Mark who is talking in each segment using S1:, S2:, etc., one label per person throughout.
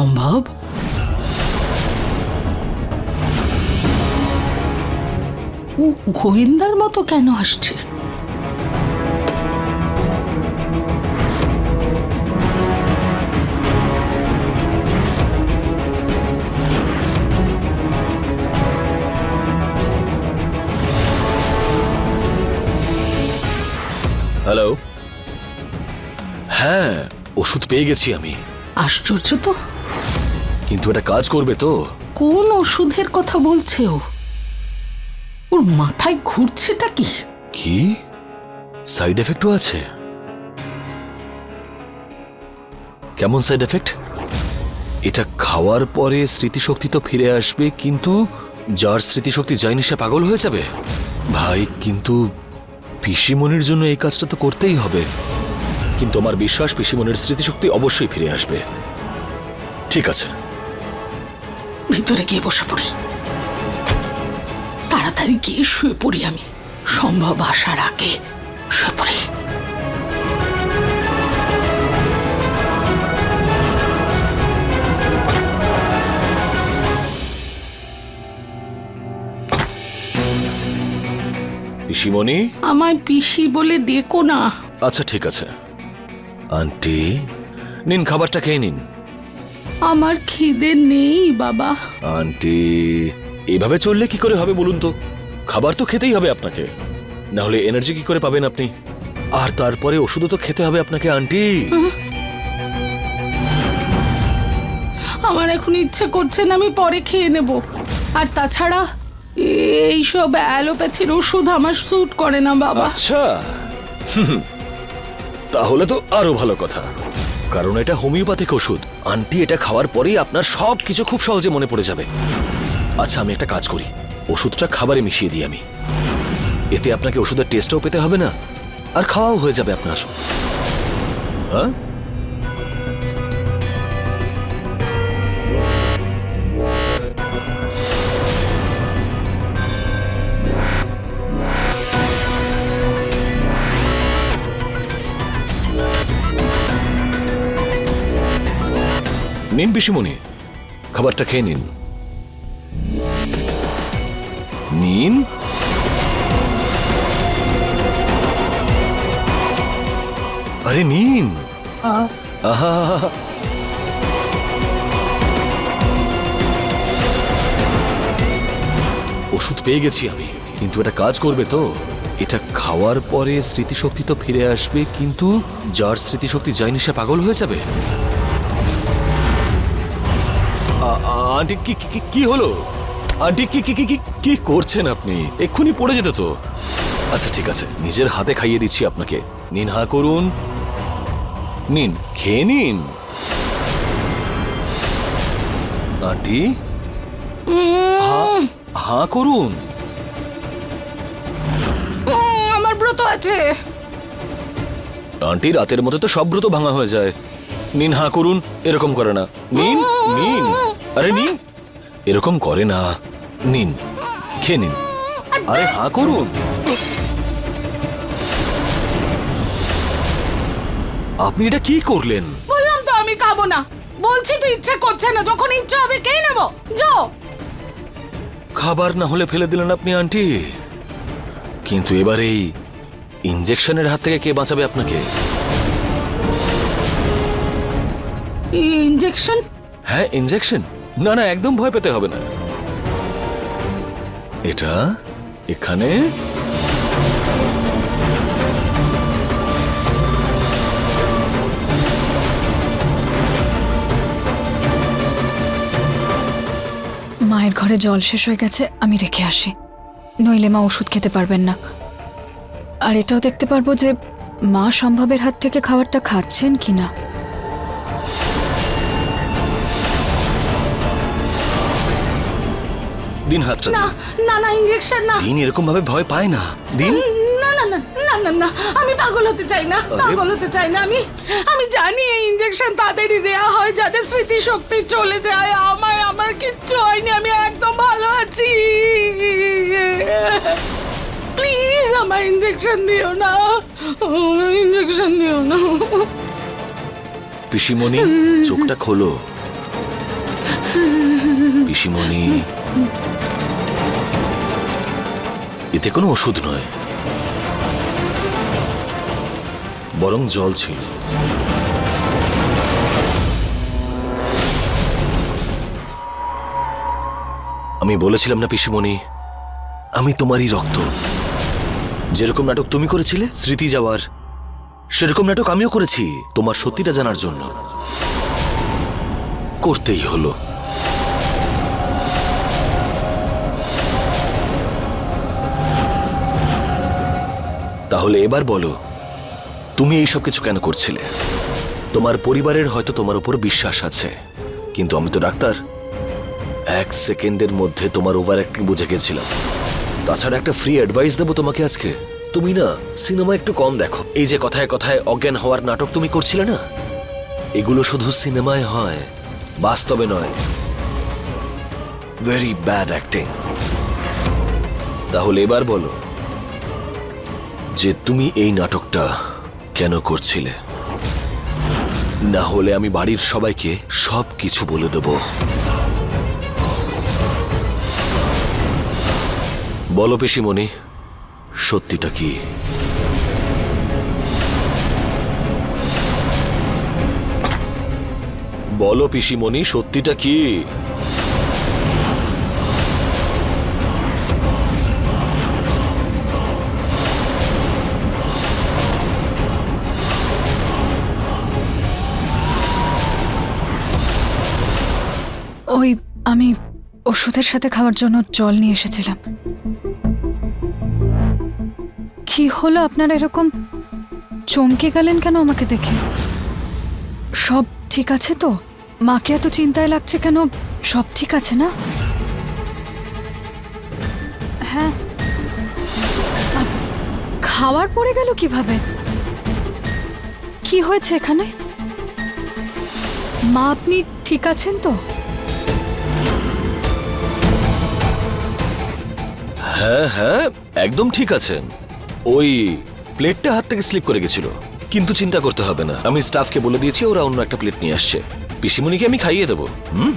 S1: সম্ভব? ও গোয়েন্দার মতো কেন আসছে?
S2: হ্যালো হ্যাঁ ওষুধ পেয়ে গেছি আমি।
S1: আশ্চর্য তো।
S2: কিন্তু এটা কাজ করবে তো।
S1: কোন ওষুধের কথা বলছে ও? ওর মাথায় ঘুরছেটা কি?
S2: কি? সাইড এফেক্টও আছে। কেমন সাইড এফেক্ট এটা খাওয়ার পরে স্মৃতিশক্তি তো ফিরে আসবে কিন্তু যার স্মৃতিশক্তি যায়নি সে পাগল হয়ে যাবে। ভাই কিন্তু পিসিমনির জন্য এই কাজটা তো করতেই হবে। কিন্তু আমার বিশ্বাস পিসিমনির স্মৃতিশক্তি অবশ্যই ফিরে আসবে। ঠিক আছে।
S1: ভিতরে গিয়ে বসে পড়ি। তাড়াতাড়ি গিয়ে শুয়ে পড়ি আমি। সম্ভব আসার আগে শুয়ে পড়ি।
S2: পিসিমণি?
S1: আমায় পিসি বলে ডেকো না।
S2: আচ্ছা ঠিক আছে। আন্টি নিন খাবারটা খেয়ে নিন।
S1: আমার খিদে নেই বাবা।
S2: আন্টি এভাবে চললে কি করে হবে বলুন তো? খাবার তো খেতেই হবে আপনাকে। না হলে এনার্জি কি করে পাবেন আপনি? আর তারপরে ওষুধও তো খেতে হবে আপনাকে আন্টি।
S1: আমার এখন ইচ্ছে করছে না আমি পরে খেয়ে নেব। আর তাছাড়া এইসব অ্যালোপ্যাথির ওষুধ আমার স্যুট করে না বাবা।
S2: আচ্ছা। তাহলে তো আরও ভালো কথা। কারণ এটা হোমিওপ্যাথিক ওষুধ। আনটি, এটা খাওয়ার পরেই আপনার সব কিছু খুব সহজে মনে পড়ে যাবে। আচ্ছা আমি একটা কাজ করি। ওষুধটা খাবারে মিশিয়ে দিই আমি। এতে আপনাকে ওষুধের টেস্টও পেতে হবে না? আর খাওয়াও হয়ে যাবে আপনার। হ্যাঁ? নিন পিসিমণি, খাবারটা খেয়ে নিন। নিন। আরে নিন। আহা। ওষুধ পেয়ে গেছি আমি, কিন্তু এটা কাজ করবে তো। এটা খাওয়ার পরে স্মৃতিশক্তি তো ফিরে আসবে, কিন্তু যার স্মৃতিশক্তি যায়নি সে পাগল হয়ে যাবে। আন্টি কি কি- হলো? আন্টি কি কি কি কি করছেন আপনি? এক্ষুনি পড়ে যেত তো। আচ্ছা ঠিক আছে। নিজের হাতে খাইয়ে দিচ্ছি আপনাকে। নিন হা করুন। নিন খেয়ে নিন। আন্টি? হা করুন।
S1: আমার ব্রত আছে।
S2: আন্টি রাতের মধ্যে তো সব ব্রত ভাঙা হয়ে যায়। নিন হা করুন এরকম করে না। নিন নিন। আরে নিন এরকম করে না। নিন খেয়ে নিন। আরে হা করুন। আপনি এটা কি করলেন?
S1: বললাম তো আমি খাব না। বলছি তো ইচ্ছে করছে না। যখন ইচ্ছে হবে খেয়ে নেব। যাও।
S2: খাবার না হলে ফেলে দিলেন আপনি আন্টি। কিন্তু এবার এই ইঞ্জেকশনের হাত থেকে কে বাঁচাবে আপনাকে?
S1: ইঞ্জেকশন
S2: হ্যাঁ ইনজেকশন। না না একদম ভয় পেতে হবে না। এটা এখানে।
S3: মায়ের ঘরে জল শেষ হয়ে গেছে আমি রেখে আসি। নইলে মা ওষুধ খেতে পারবেন না। আর এটাও দেখতে পারব যে মা সম্ভবের হাত থেকে খাবারটা খাচ্ছেন কি না
S2: দিন হাতটা
S1: না না না ইঞ্জেকশন না।
S2: দিন এরকম ভাবে ভয় পায় না। দিন?
S1: না না না না না না আমি পাগল হতে চাই না পাগল হতে চাই না আমি। আমি জানি এই ইঞ্জেকশন তাদেরই দেয়া হয় যাদের স্মৃতি শক্তি চলে যায়। আমার আমার কিচ্ছু হয়নি আমি একদম ভালো আছি। প্লিজ আমার ইঞ্জেকশন দিও না। ইঞ্জেকশন দিও না।
S2: পিসিমণি চোখটা খোলো। পিসিমণি। এতে কোনো ওষুধ নয়। বরং জল ছিল। আমি বলেছিলাম না, পিসিমণি, আমি তোমারই রক্ত। যেরকম নাটক তুমি করেছিলে, স্মৃতি যাওয়ার, সেরকম নাটক আমিও করেছি, তোমার সত্যিটা জানার জন্য। করতেই হলো। তাহলে এবার বলো, তুমি এই সব কিছু কেন করছিলে? তোমার পরিবারের হয়তো তোমার উপর বিশ্বাস আছে, কিন্তু আমি তো ডাক্তার। এক সেকেন্ডের মধ্যে তোমার ওভার অ্যাক্টিং বুঝে গেছিলাম। তাছাড়া একটা ফ্রি অ্যাডভাইস দেবো তোমাকে আজকে। তুমি না সিনেমা একটু কম দেখো। এই যে কথায় কথায় অজ্ঞান হওয়ার নাটক তুমি করছিলে না? এগুলো শুধু সিনেমায় হয়, বাস্তবে নয়। ভেরি ব্যাড অ্যাক্টিং তাহলে এবার বলো যে তুমি এই নাটকটা কেন করছিলে? না হলে আমি বাড়ির সবাইকে সব কিছু বলে দেব। বলো পিসিমণি, সত্যিটা কি? বলো পিসিমণি, সত্যিটা কি?
S3: আমি ওষুধের সাথে খাওয়ার জন্য জল নিয়ে এসেছিলাম। কি হলো আপনারা এরকম? চমকে গেলেন কেন আমাকে দেখে? সব ঠিক আছে তো? মাকে এত চিন্তায় লাগছে কেন? সব ঠিক আছে না? হ্যাঁ। খাওয়ার পড়ে গেল কীভাবে? কি হয়েছে এখানে? মা, আপনি ঠিক আছেন তো?
S2: হ্যাঁ হ্যাঁ একদম ঠিক আছেন ওই প্লেটটা হাত থেকে স্লিপ করে গেছিল। কিন্তু চিন্তা করতে হবে না। আমি স্টাফকে বলে দিয়েছি ওরা অন্য একটা প্লেট নিয়ে আসছে। পিসিমণিকে আমি খাইয়ে দেবো হুম?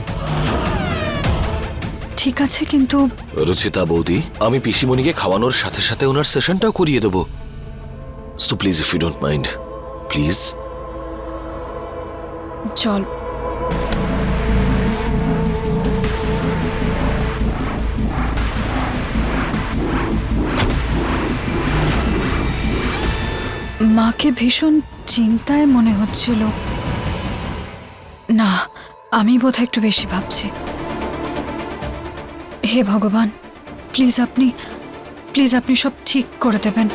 S3: ঠিক আছে কিন্তু
S2: রুচিতা বৌদি আমি পিসিমণিকে খাওয়ানোর সাথে সাথে ওনার সেশনটাও করিয়ে দেবো। So please if you don't mind please.
S3: জল মাকে ভীষণ চিন্তায় মনে হচ্ছিল। না, আমি বোধহয় একটু বেশি ভাবছি। হে ভগবান, প্লিজ আপনি প্লিজ আপনি সব ঠিক করে দেবেন।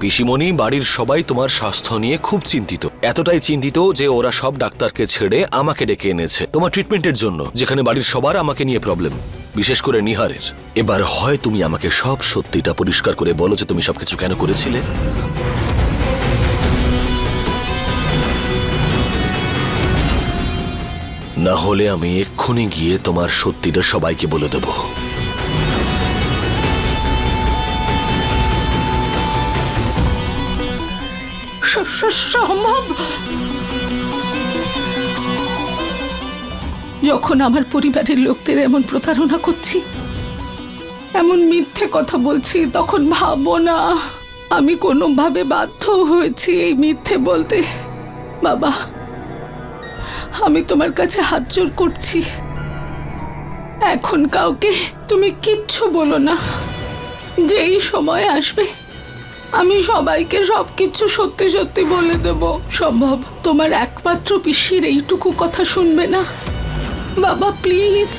S2: পিসিমণি, বাড়ির সবাই তোমার স্বাস্থ্য নিয়ে খুব চিন্তিত। এতটাই চিন্তিত যে ওরা সব ডাক্তারকে ছেড়ে আমাকে ডেকে এনেছে। তোমার ট্রিটমেন্টের জন্য, যেখানে বাড়ির সবার আমাকে নিয়ে প্রবলেম বিশেষ করে নিহারের। এবার হয় তুমি আমাকে সব সত্যিটা পরিষ্কার করে বলো যে তুমি সবকিছু কেন করেছিলে। না হলে আমি এক্ষুনি গিয়ে তোমার সত্যিটা সবাইকে বলে দেবো।
S1: সম্ভব? যখন আমার পরিবারের লোকদের এমন প্রতারণা করছি, এমন মিথ্যে কথা বলছি, তখন ভাবো না, আমি কোনোভাবে বাধ্য হয়েছি এই মিথ্যে বলতে। বাবা, আমি তোমার কাছে হাত জোর করছি। এখন কাউকে তুমি কিচ্ছু বলো না। যেই সময় আসবে আমি সবাইকে সব কিছু সত্যি সত্যি বলে দেব, সম্ভব। তোমার একমাত্র পিসির এইটুকু কথা শুনবে না? বাবা, প্লিজ।